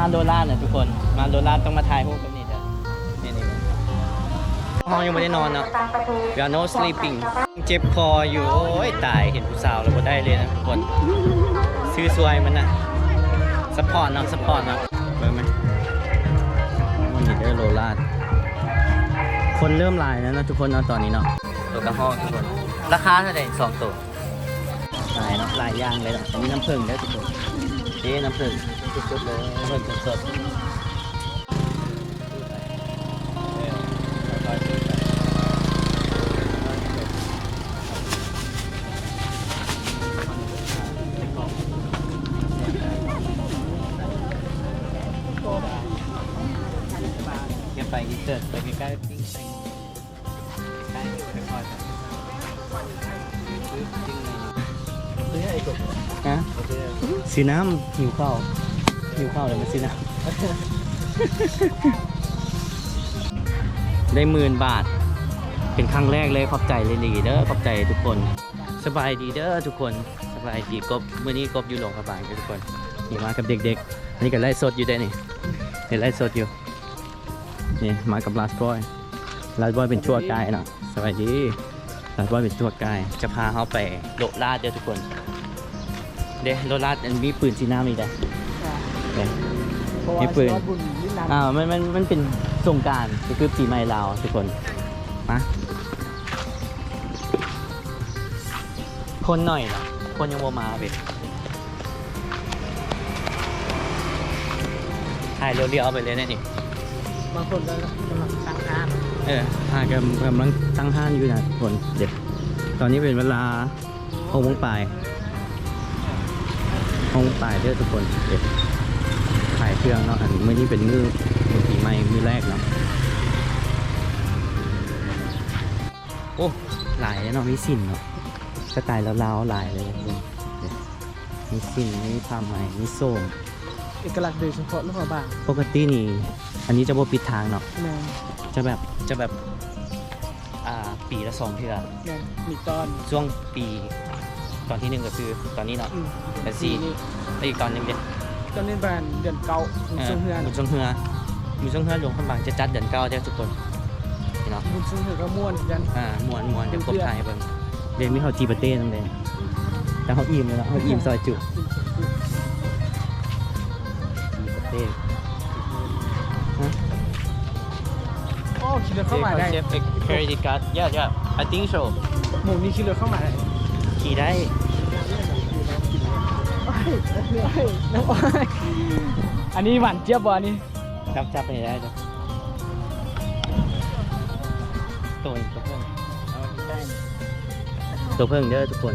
มาโดราดนะทุกคน มาโดราดต้องมาถ่ายรูปแบบนี้เด้อนี่นี่ห้องยังไม่ได้นอนเนาะ We are no sleeping เจ็บคออยู่ โอ้ยตาย เห็นผู้สาวแล้วก็ได้เลยนะทุกคน ซื้อสวยมันนะสปอร์ตเนาะสปอร์ตเนาะเบิ่งไหมมันนี่เด้อโลลาดคนเริ่มหลายแล้วนะทุกคนเนาะตอนนี้เนาะ ตัวกระห้องทุกคน ราคาเท่าไหร่สองตัวหลายเนาะหลายอย่างเลยเนาะอันนี้น้ำผึ้งเด้อทุกคนนี่น้ำผึ้งสดๆเลยน้ำผึ้ง สดๆเก็บไปอินเสิร์ตไปใกล้ๆปิ้งใกล้ๆค่อย หิวข้าวเลยมาซื้อน้ำได้หมื่นบาท เป็นครั้งแรกเลยขอบใจเลยดีเด้อขอบใจทุกคน สบายดีเด้อทุกคนสบายดีกบมื่อนี้กบอยู่โรงพยาบาลกันทุกคนนี่มากับเด็กๆอันนี้ก็ไล่สดอยู่ได้นี่เห็นไล่สดอยู่นี่มากับลาสบอยลาสบอยเป็นชั่วกายเนาะสบายดีลาสบอยเป็นชั่วกายจะพาเขาไปโลลาดเด้อทุกคนเด้โลลาดอันมีปืนสีน้ำนี่ได้ เด้มีปืน อ่ามันมันมันเป็นสงกรารก็คือปีใหม่ลาวทุกคนมาคนหน่อยนะคนยังโมมาเว้ยถ่ายเรียวๆเอาไปเลยนะนี่ บางคนก็กำลังตั้งร้านเออถ่ายกำกำลังตั้งห้านอยู่นะทุกคนเดี๋ยวตอนนี้เป็นเวลาหกโมงปลายหกโมงปลายเด้อทุกคนเดี๋ยวถ่าย เครื่องเนาะอันมื้อนี้เป็นมือมือปีใหม่มือแรกเนาะโอ้หลายเลยเนาะมีสินเนาะสไตล์ลาวๆหลายเลยทุกคนเดี๋ยวมีสินมีผ้าไหมมีโซ่มเอกลักษณ์โดยเฉพาะลูกบางปกตินี่ อันนี้จะบ่ปิดทางเนาะแมนจะแบบจะแบบอ่าปีละสองเทื่อแมนมีตอนช่วงปี ตอนที่หนึ่งก็คือตอนนี้เนาะอืมแต่สี่นี่แล้วอีกตอนหนึงเด็กตอนนี้ แบรนด์เดือนเก่าบุญซึ่งเฮือนบุญทรงเฮือบุญทรงเฮือหลวงพระบางจะจัดเดือนเก้าเด้อทุกคนนี่เนาะบุญซึ่งเฮือนก็ม่วนกันอ่ามวนมวนเดี๋ยวกบถ่ายให้เบิ่งเดี๋ยวมีเขาจีปาเต้นั่นเลยแต่เขาอิ่มเลยเนาะเขาอิ่มซอยจุจีปาเต้โอ้ขี่รถเข้ามาได้เชฟเครดิตการ์ด yeah yeah I think so หมูนี่ขี่รถเข้ามาได้ น้ำอ้อยอันนี้หวานเจี๊ยบบ่อันนี้จับจับไปได้เลยตัวนี้ตัวเพิ่งตัวเพิ่งเด้อทุกคน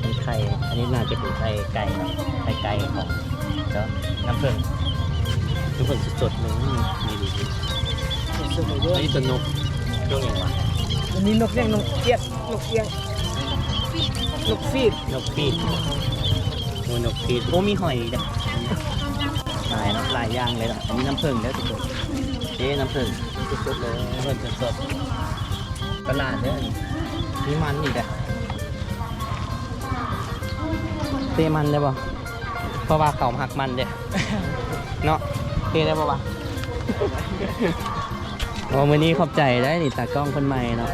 เป็นไข่อันนี้น่าจะเป็นไข่ไก่เนาะไข่ไก่ของเดี๋ยวน้ำเพิ่งทุกคนสดๆเลยนี่ดีดีเสร็จเลยเด้ออันนี้ตัวนกช่วงอย่างวะอันนี้นกเอี้ยงนกเกียดนกเอี้ยงนกฟีดนกปีด โอ้นกปีดโอ้มีหอยอีกนะหลายเนาะหลายอย่างเลยนะอันนี้น้ำผึ้งเด้อทุกคนเอ๊น้ำผึ้งสดๆเลยน้ำผึ้งสดๆตลาดเด้อนี่มีมันอีกอะเตะมันได้ป่ะเพราะว่าเขาหักมันเด้เนาะเตะได้ป่ะวะโอ้วันนี้ขอบใจได้นี่ตากล้องคนใหม่เนาะ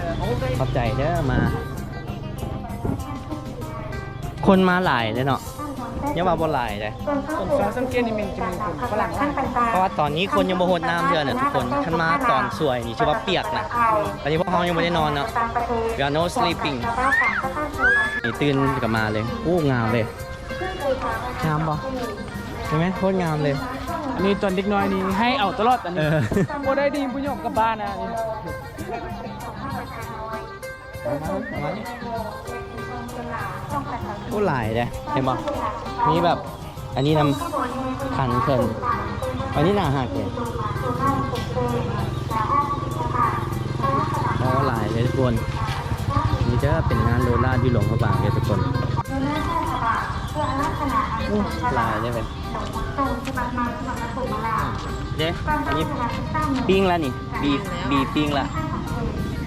ขอบใจเด้อมา คนมาหลายเลยเนาะ ยังมาบ่หลายเลยผมฟ้าสังเกตนี่มันจะมีคนฝรั่งมากเพราะว่าตอนนี้คนยังบ่หดน้ำเดือนน่ะทุกคนท่านมาตอนสวยนี่ชื่อว่าเปียกนะตอนนี้พวกเรายังไม่ได้นอนเนาะ We are no sleeping นี่ตื่นกลับมาเลยโอ้งามเลยงามปะใช่ไหมโคตรงามเลยอันนี้ตอนเด็กน้อยนี่ให้เอาตลอดอันเอนี้อบ่ได้ดีผู้หญิงกลับบ้านนะนี่โอ้หลายเลยเห็นปะมีแบบอันนี้นำคันเพิ่นอันนี้หนาหักเลยโอ้หลายเลยทุกคนนี่จะเป็นงานโรลลาดอยู่หลวงพระบางเลยทุกคนโอ้หลายเลยเป็นเด้อันนี้ปิ้งแล้วนี่ บีบีปิ้งละ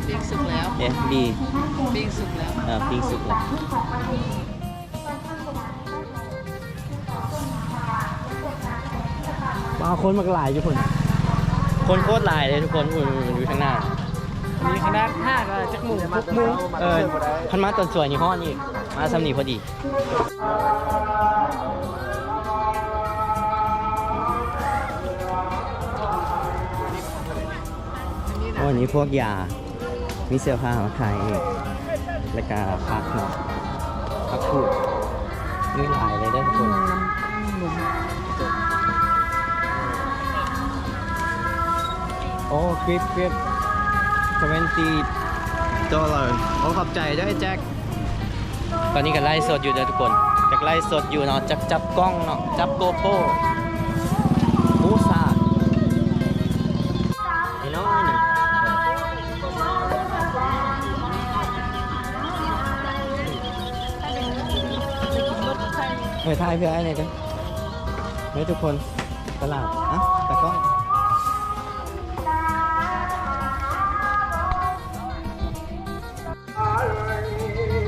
ปิ้งสุกแล้วเด้บีปิ้งสุกแล้ว เออปิ้งสุกแล้วมาคนมากหลายทุกคน คนโคตรหลายเลยทุกคนอุ่นอยู่ข้างหน้า มีคณะห้ากับจักหมูพุกหมูเออพันมาตอนสวยนี่ห้อนี่มาสำนีพอดีโอ้อันนี้พวกยา มีเสื้อผ้ามาขายอีก แล้วก็ผักเนาะผักพูดมีหลายเลยเด้อทุกคนโอ้คลิปคลิป20ดอลลาร์โอ้ขอบใจเด้วยแจ็คตอนนี้ก็ไล่สดอยู่เด้อทุกคนจากไล่สดอยู่เนาะจับจับกล้องเนาะจับโกโปร เฮ้ยถ่ายเพื่ออะไรเด้อเฮ้ยทุกคนตลาดอะตากล้อง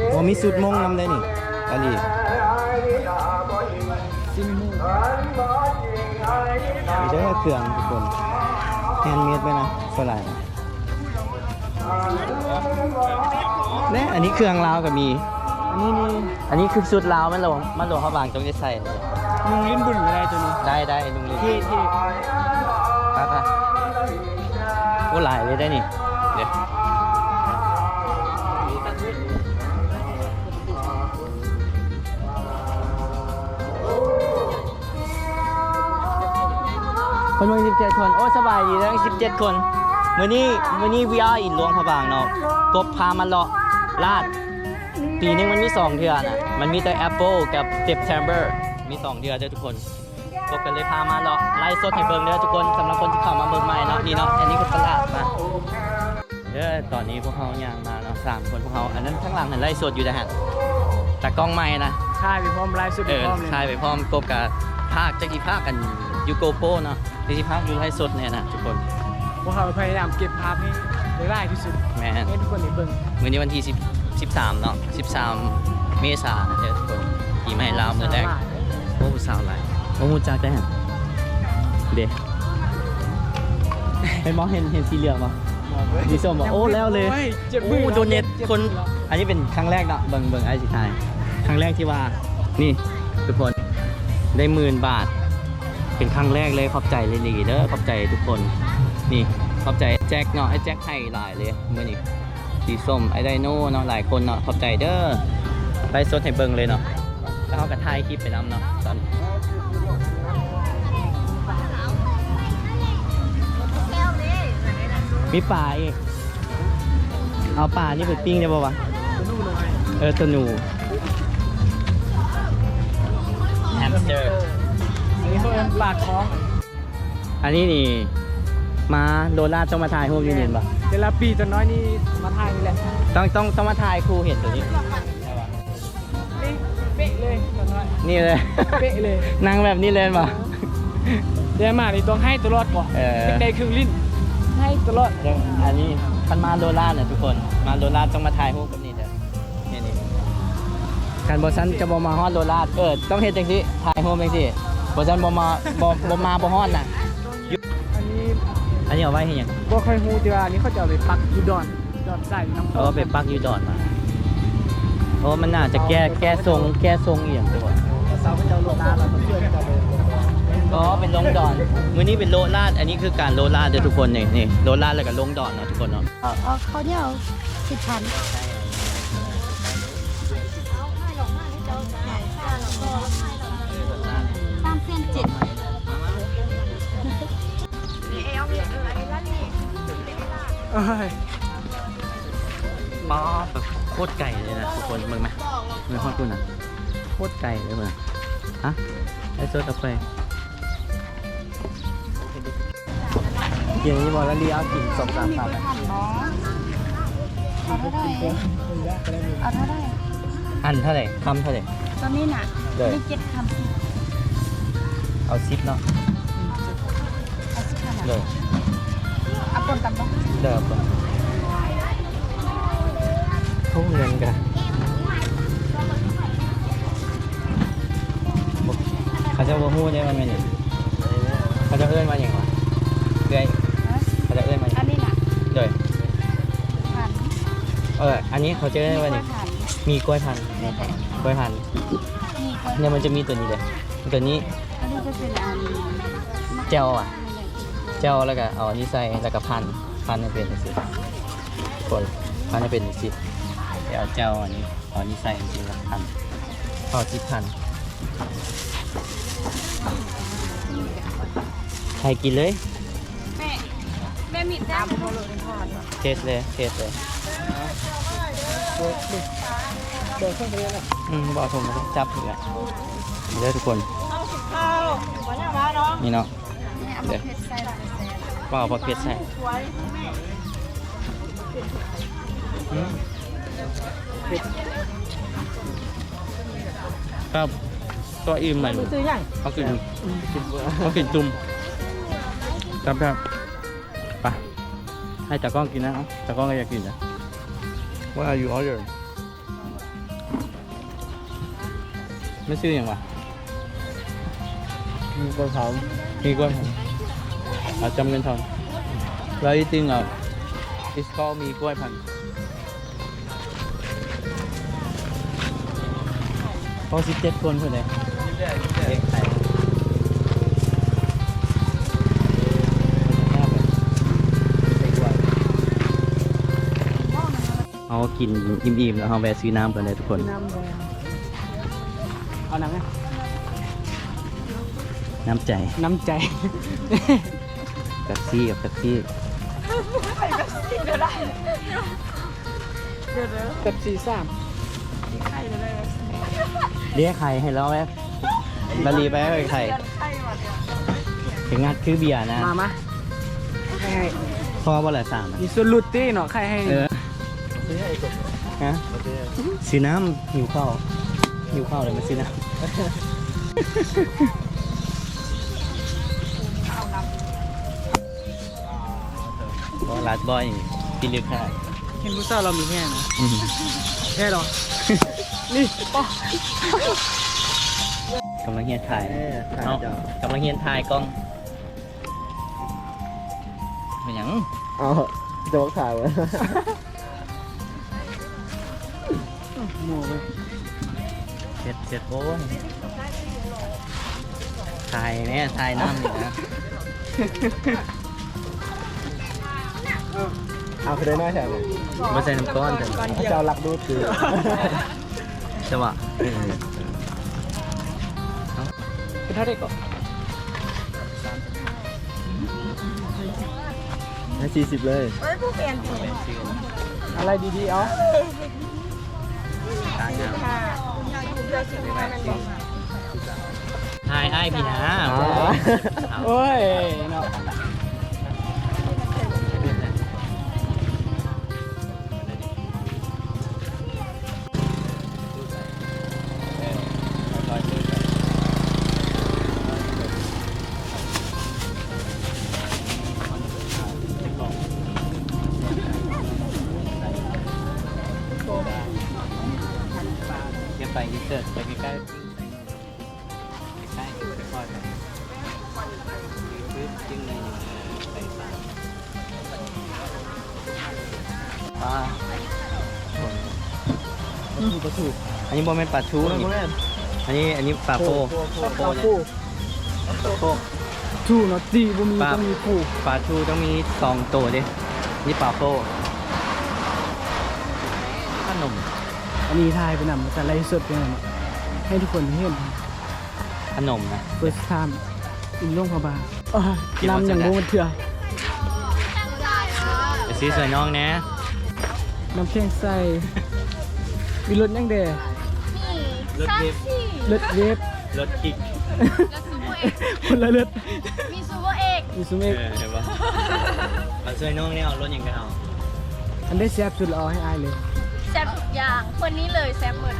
โอ้มีสุดมงนำได้นี่ตาลีซิมมูมีเด้อเครื่องทุกคนแฮนด์เมดไปนะสลายแน่อันนี้เครื่องลาวก็มี นนี้นี่อันนี้คือสุดลาวมันหลวงมันหลวงเขาบางตรงจะใส่เลยมึงลิ้นบุญอะไรตัวนี้ได้ได้ลุงลินที่ที่ครับครับโอ้หลายเลยได้นี่เดี๋ยวคนเมือง17 คน โอ้สบายดีทั้ง17 คนมื้อนี้มื้อนี้ VR อินหลวงพระบางเนาะกบพามาเลาะลาด ปีนึงมันมี2เทื่อน่ะ มันมีแต่ Apple กับ September มี2เทื่อเด้อทุกคนกบกันเลยพามาเลาะไลฟ์สดให้เบิ่งเด้อทุกคนสำหรับคนที่เข้ามาเบิ่งใหม่เนาะนี่เนาะอันนี้คือตลาดมาเด้อตอนนี้พวกเขาย่างมาเนาะสามคนพวกเขาอันนั้นข้างหลังนั่นไลฟ์สดอยู่นะฮะแต่กล้องใหม่นะค่ายไปพร้อมไลฟ์สุดเออพร้อมเลยถ่ายไปพร้อมกบกับภาคจะกี่ภาคกันยูโกโปเนาะจะกี่ภาคอยู่ไลฟ์สดเนี่ยนะทุกคนพวกเขาพยายามเก็บภาพให้ได้ไล่ที่สุดแมนให้ทุกคนได้เบิ่งวันนี้วันที่10 13 เนาะ13 เมษายนเด้อทุกคนขี่มาให้ลาวมือแรกโอ้สาวหลายโอ้หูจักได้ฮะเด็กเห็นมอเห็นเห็นสีเหลืองมั้ดีส้มบอกโอ้แล้วเลยเจ็บมือโอ้โดนเน็ตจ็บคนมือแล้วอันนี้เป็นครั้งแรกเนาะเบิ่งเบิ่งไอ้สิทายครั้งแรกที่ว่านี่ทุกคนได้หมื่นบาท เป็นครั้งแรกเลยขอบใจเลยดีเด้อขอบใจทุกคน นี่ขอบใจแจ็คเนาะไอ้แจ็คให้หลายเลยเมื่อนี้ สีส้มไอ้ไดโน่เนาะหลายคนเนาะขอบใจเด้อไปสดให้เบิ่งเลยเนาะแล้วเขาก็ถ่ายคลิปไปนํเนาะตอนมีปลาอีกเอาปลานี่ไปปิ้งได้ป่าวะเออตัวหนูแฮมสเตอร์อันนี้เขาเอิ้นปลาท้องอันนี้นี่มาโดราต้องมาถ่ายรูปยูเนียนปะ แต่ละปีตัวน้อยนี่มาถ่ายนี่แหละต้องต้องต้องมาถ่ายครูเห็นตัวนี้ นี่เป๊ะเลยตัวน้อยนี่เลย เป๊ะเลยนั่งแบบนี้เลยปะเดี๋ยวมานี่ต้องให้ตลอดก่อนเออ เป็นได้ครึ่งลิ้น ให้ตลอดเดี๋ยวอันนี้คันมาโดราเนี่ยทุกคน มาโดราต้องมาถ่ายรูปกับนี่เด้อนี่นี่การบอสันจะบอมาฮอดโดราเออต้องเห็นจังสิถ่ายรูปจังสิบอสันบอมาบอบอมาบอฮอดน่ะอันนี้ อันนี้เอาไว้ให้หยังบ่ค่อยฮู้แต่ว่าอันนี้เขาจะเอาไปปักอยู่ดอนดอนใส่น้ำเอาไปปักอยูดอดมาโอ้มันน่าจะแก้แก้ทรงแก้ทรงอีกอย่างตัวสาวเจ้าโลนาเราเชื่อจะไปอ๋อเป็นลงดอนมือนี้เป็นโลลาดอันนี้คือการโลลาดเด้อทุกคนนี่นี่โลลาดแล้วก็ลงดอนเนาะทุกคนเนาะเอาเอาเขาวเดียวสิบพันตามเส้นเจ็ด เอ้ยป๊อปแบบโคตรไก่เลยนะทุกคนมึงไหมมึงฮอดกูนะโคตรไก่เลยมึงฮะไอ้โซดเอาไปเดี๋ยวนี้บอกแล้วรีเอากินสองสามสามพันเนาะเอาเท่าไหร่เอาเท่าไหร่อันเท่าไหร่คำเท่าไหร่ ตอนนี้น่ะเลยมีเจ็ดคำสิเอาซิปเนาะเอาสิบพันเลอะยเอา ปนกันบ้างเดิมปะทุ่งเงินกันเขาจะว่าหู้ได้มันไหมเนี่ยเขาจะเอื้อนมาอย่างไรเรื่อยเขาจะเอื้อนมาอันนี้น่ะโดยหันเออ อันนี้เขาจะเอื้อนว่าอย่างหันมีกล้วยพันธุ์กล้วยพันธุ์มีคนเนี่ยมันจะมีตัวนี้เลยตัวนี้อันนี้จะเป็นอันเจ้าอะ เจ้าแล้วก็เอาอันนี้ใส่แล้วก็พันพันให้เป็นสิคนพันให้เป็นสิเดี๋ยวเอาเจ้าอันนี้เอาอันนี้ใส่จริงๆแล้วพันเอาจิพันใครกินเลยแม่แม่มีดได้บ่รู้เทสเลยเทสเลยเดินเข้าไปเลยนะอืมบอกผมมาจับอีกอะเด้อทุกคนข้าววันนี้มาเนาะนี่เนาะแม่ เอาประเภทใส่ลงไปแซ่ก็เอาพอเพชรใส่สวยอืมก็ตัวอิ่มมันมันซื้อยังเขากินเขากินจุ่มครับครับไปให้ตากล้องกินนะเอาตากล้องก็อยากกินนะ What are you ordering ไม่ซื้ออย่างวะมีคนถามมีกล้วยผมเอาจำเงินทอนแล้วจริงๆอะ it's called มีกล้วยพันธุ์ เขาสิบเจ็ดคนเพื่อนเลยเด็กไทยเอากินอิ่มๆแล้วเอาแวะซื้อน้ำกันเลยทุกคน น้ำแดงเอาน้ำไหมน้ำใจ น้ำใจ แท็กซี่กับแท็กซี่กับสี่สามเรียกใครให้เราแม่บาลีไปให้ใครถึงงัดคือเบียร์นะ มามาให้ให้พอบ่ละสามอะมีส่วนหลุดตี้เนาะใครให้เออฮะซื้อน้ำหิวข้าวหิวข้าวเลยมาซื้อน้ำาดบอยพี่ลึกขนาดเห็นผู้สาวเรามีแค่นะแค่หรอ นี่ป้อกำลังเฮียนถ่ายเนาะกำลังเฮียนถ่ายกล้องเป็นหยังเอาโจ๊กถ่ายไว้หมูเว้ยเสร็จเสร็จโอ้ยถ่ายแม่ถ่ายน้ำอยู่นะ เอาไปได้น้อยแถวเลยไม่ใส่น้ำก้อนแต่เจ้าหลักดูตือจังหวะเออเป็นเท่าเด็กก่อนให้สี่สิบเลยอะไรดีๆ เอาตางามถ่ายไอ้พี่นะโอ้ยเนาะ อันนี้โมเมนปลาทูนี่อันนี้อันนี้ปลาโพปลาโพปลาเนี่ยคู่ปลาโพทูเนาะตีบ่มีปลาต้องมีคู่ปลาทูต้องมีสองตัวดินี่ปลาโพขนมอันนี้ทายไปนำแต่ไลฟ์สดไปนำให้ทุกคนเห็นขนมนะ first time อินโรงพยาบาลอ้อกินหมดน้ำอย่างจังโบได้มันเถื่อไปซื้อสวยน้องนะน้ำแข็งใส่มีรถยังเด รถเว็บรถเวฟรถคิกคนละรถมีซูเปอร์เอกมีซูเมเอกอเห็นปะเอาสวยน้องเนี่ยเอารถยังไงเอาอันได้แซ่บสุดเอาให้อายเลย แซ่บทุกอย่างคนนี้เลยแซ่บหมด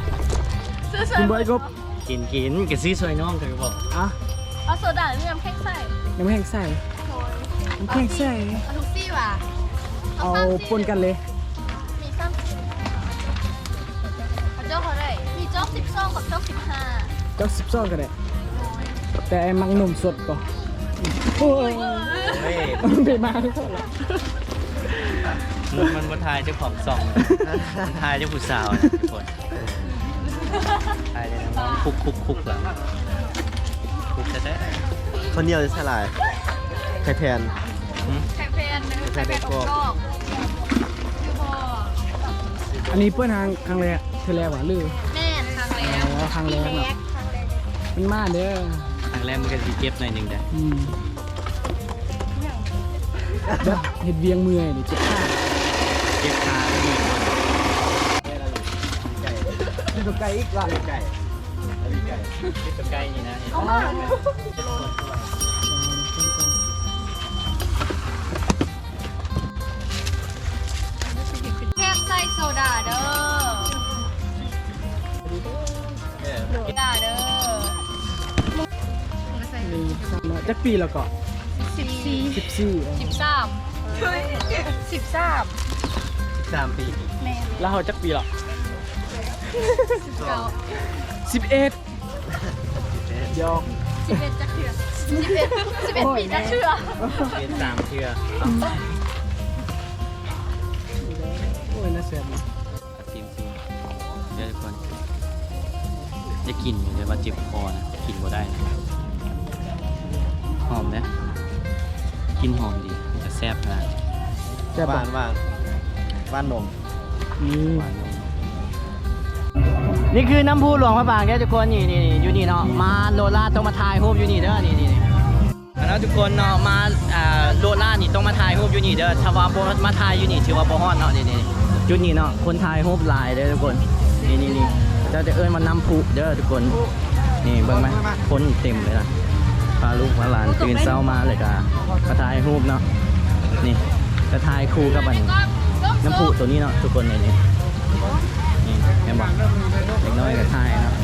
ซื้อเสริคุณมบอยกบกินกินก็ซื้อสวยน้องเถอะบอกอะเอาโซดาหรือน้ำแข็งใส่น้ำแข็งใส่โถยน้ำแข็งใส่เอาทุกซี่ว่ะเอาปนกันเลย สิบซองกับโจ๊กสิบห้าจักสิบซองก็ได้แต่ไอ้มังหนุ่มสดก่อนโอ้ยเฮ้ยมันเป็นมาทุกคนละมันมันบนทายเจ้าของซองทายเจ้าผู้สาวนะทุกคนทายเลยนะคุกคุกคุกหลังคุกแท้คนเดียวจะสลายไข่แพนๆหืมแคมเปญแคมเปญอบกรอบคือพออันนี้เพื่อนทางครั้งแรกเธอแรกหว่าลือ ครั้งแรกปีเนอะครั้งแรกมันมาเด้อครั้งแรกมันก็สิเก็บหน่อยหนึงเด้ออืมแบบเห็ดเวียงเมื่อยดิเจ็บขาเก็บขาไม่ดีคนเป็นตัวไก่อีกละไก่เก็บตัวใกล้นี่นะเอามาแคมใส่โซดาเด้อ จักปีแล้วก็สิบสี่สิบสี่สิบสามสิบสามสามปีแม่แล้วเขาจักปีหรอสิบเก้าสิบเอ็ดยอกสิบเอ็ดจะเถื่อสิบเอ็ดสิบเอ็ดปีจะเชื่อเป็นสามเทื่อโอ้ยน่าเสียดายเอาซิมซิมเดี๋ยวทุกคนจะกินอยู่เลยว่าเจ็บคอนะกินบ่ได้นะ หอมนะกินหอมดีจะแซ่บขนาดแซ่บบ้าปะนบ้านบ้านนมนี่นี่คือน้ำพุหลวงพระบางแกทุกคนนี่นี่นี่อยู่นี่เนาะมาโลล่าต้องมาถ่ายรูปอยู่นี่เด้อนี่นี่นี่แล้วทุกคนเนาะมาอ่าโลล่านี่ต้องมาถ่ายรูปอยู่นี่เด้อถ้าว่าบ่มาถ่ายอยู่นี่ถือว่าบ่ฮอดเนาะนี่นี่นี่จุดนี้เนาะคนถ่ายรูปหลายเด้อทุกคนนี่นี่นี่เจ้าจะเอิ้นมาน้ำพุเด้อทุกคนนี่เบิ่งไหมคนเต็มเลยนะ พาลูกพาหลานตื่นเช้ามาเลยก็มาถ่ายรูปเนาะนี่ก็ถ่ายคู่กับบันน้ำพุตัวนี้เนาะทุกคนเนี่ยนี่นี่เห็นบอกเด็กน้อยกับทายเนาะ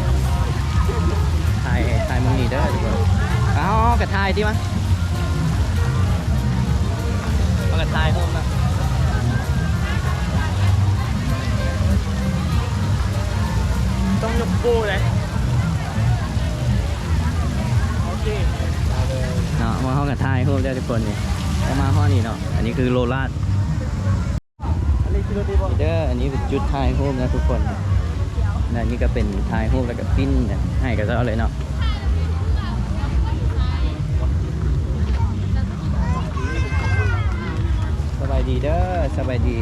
ทายทายมึงนี่เด้อทุกคนเอ้ากับทายที่มั้ยเอากับทายโฮมนะต้องยกปูเลย นาะมาห้องกับทายโฮมได้อทุกคนนี่เอมาห้องนี้เนาะอันนี้คือโลลาดเด้ออันนี้เป็นจุดถ่ายรูปนะทุกคนนะนี่ก็เป็นถ่ายรูปแล้วก็ปิ้นให้กับเราเลยเนาะสบายดีเด้อสบายดี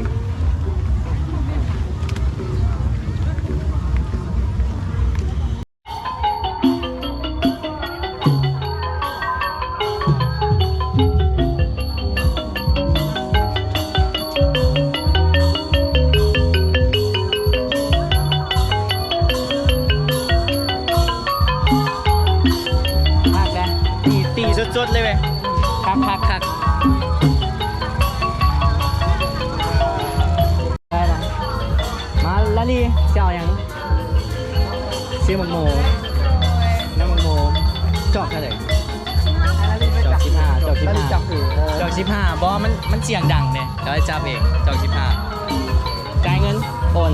มาละลีเจ้าอย่างซีมักโมน้ำมักโมจอกเท่าไหร่จอกสิบห้าจอกสิบห้าจับถือจอกสิบห้าบอมันมันเสียงดังเนี่ยเดี๋ยวให้จับเองจอกสิบห้าจ่ายเงินโอน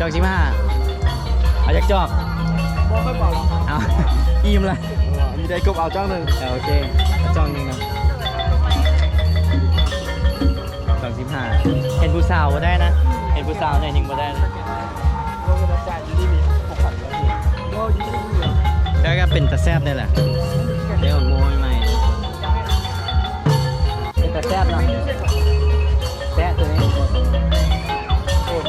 จอกสิบห้าเอาจากจอกบอกค่อยบอกหรอกเอาอิ่มเลยมีได้กบเอาจ้างหนึ่งเอาโอเคเอาจองหนึ่งนะสองสิบห้าเห็นผู้สาวก็ได้นะเห็น ผู้สาวหน่อยหนึ่งก็ได้นะโลกระจายอยู่ที่มีหกพันแล้วนี่โลกอยู่ที่นี่แล้วก็เป็นตะแซบได้แหละเดี๋ยวโมยใหม่เป็นตะแซบเนาะแซบตัวนี้โอน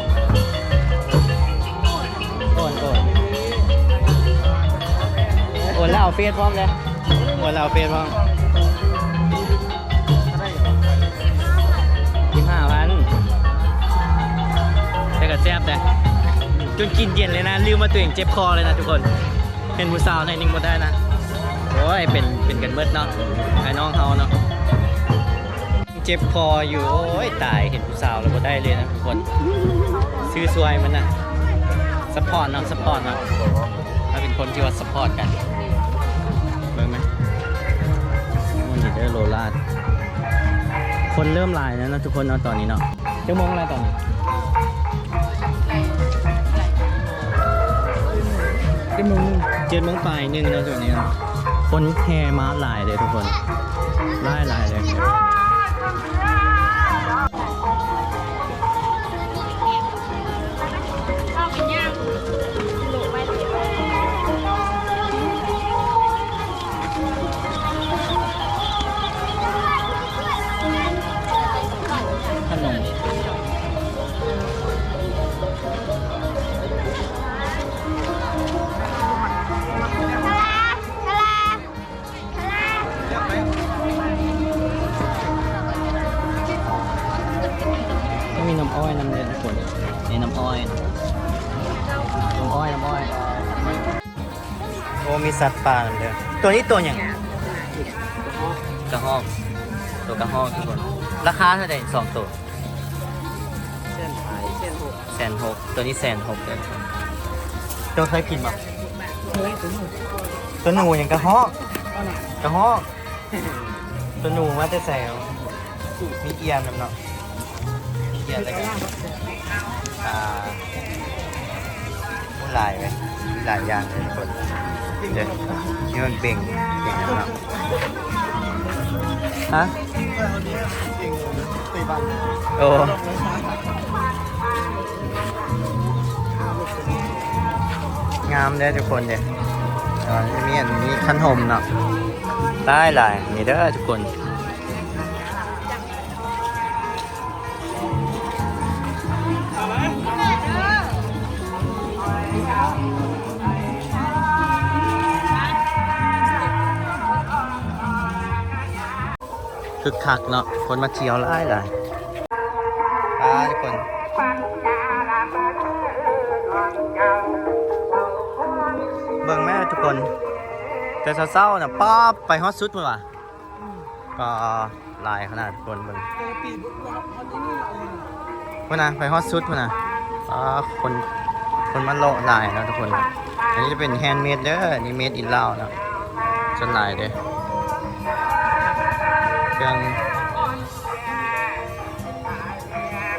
โอนโอนโอนแล้วเอาเฟซพร้อมเลยโอนแล้วเอาเฟซพร้อม แต่ก็แซ่บเลยจนกินเย็นเลยนะลืมมาตัวเองเจ็บคอเลยนะทุกคน เป็นผู้สาวหน่อยหนึงหมดได้นะโอ้ยเป็นเป็นกันเบิดเนาะไอ้น้องเฮาเนาะเจ็บคออยู่โอ้ยตายเห็นผู้สาวแล้วบ่ได้เลยนะทุกคนซื้อซวยมันนะสปอร์ตเนาะสปอร์ตเนาะถ้าเป็นคนที่ว่าสปอร์ตกันเบิ่งไหมมันอยู่ได้โลลาดคนเริ่มไลน์แล้วนะทุกคนเนาะตอนนี้เนาะจะมงอะไรตอนนี้ เต็มมือเจ็ดโมงปลายหนึ่งนาะตอนนี้เนาะคนแห่มาหลายเลยทุกคนหลายหลายเลย น้ำอ้อยน้ำเลือดทุกคนนี่น้ำอ้อยน้ำอ้อยน้ำอ้อยโอ้มีสัตว์ป่าน้ำเลือดตัวนี้ตัวอย่างกระหอกตัวกระหอกทุกคน ราคาเท่าไหร่สองตัวเส้นไผ่เส้นหกแสนหกตัวนี้แสนหกเลยตัวเคยกินมั้ยเฮ้ยถึงหกตัวหนูอย่างกระหอกก็หนักกระหอกตัวหนูมาแต่แซวมีเอียนนำเนาะมีเอี ยนอะไรกันอ่าหลายไหมมีหลายอย่างเลยทุกคนเดี๋ยวนี่มันเบ่งเบ่งนำเนาะฮะตีบ้านโอ้งามเด้ทุกคนเด้ออ่ามีอันนี้ขั้นหมเนาะได้หลายนี่เด้อทุกคน คึกคักเนาะคนมาเที่ยวหลายหลายไปทุกคนเบิ่งแม่ทุกคน แต่เศร้าๆน่ะป๊อบไปฮอตสุดมั้ยว่ะก็หลายขนาดทุกคนเบิ่งเจอปีบุกว่าพอที่นี่เอาอยู่พุ่นนะไปฮอตสุดพุ่นนะอ่าคนคนมันโลหลายเนาะทุกคน อันนี้จะเป็นแฮนด์เมดเด้อนี่เมดอินลาวเนาะจนหลายเด้อ เครื่อง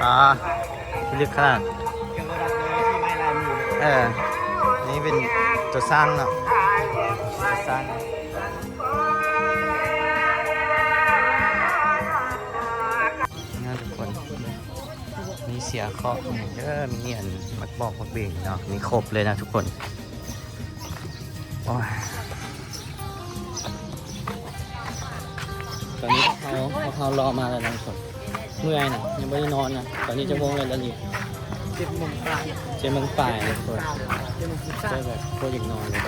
อ่าลึกขนาดเกี่ยวกับเลยที่ไม่ลายมือเออ นี่เป็นตัวสร้างเนาะตัวสร้างงานทุกคน มีเสียเคาะเนี่ยเด้อมีอันมักบอกมักเบ่งเนาะ มีครบเลยนะทุกคน โอ้ย อนนี้เขาเขารอมาแล้วนะทุกคนเมื่อยนะยังไม่ได้นอนนะตอนนี้จะโมงเลยแล้วนี่เจ็บมุมปลายเจ็ดโมงป่ายเลยคนเจ็บมุมฟุตซ่าได้แบบโคตรยากนอนเลย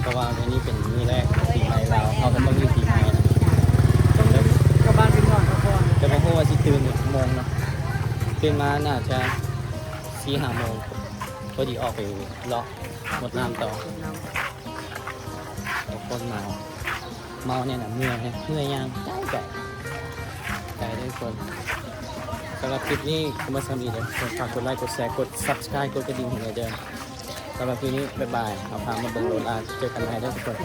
เพราะว่าวันนี้เป็นมือแรกปีใหม่เราเขาก็ต้องมีปีใหม่นะต้องกลับบ้านไปนอนพักผ่อนแต่บางคนว่าสิตื่นอีกโมงเนาะตื่นมาน่าจะสี่ห้าโมงพอดีออกไปเลาะหมดน้ำต่อคนมา เมาเนี่ยนะเมื่อยนะเมื่อยยังใจใจใจได้คนสำหรับคลิปนี้คุณมาสามีเลยฝากกดไลค์กดแชร์กด subscribe กดกระดิ่งให้หน่อยเดิมสำหรับคลิปนี้บ๊ายบายเอาพามาเบิ่งโรลอาเจอกันใหม่เด้อทุกคน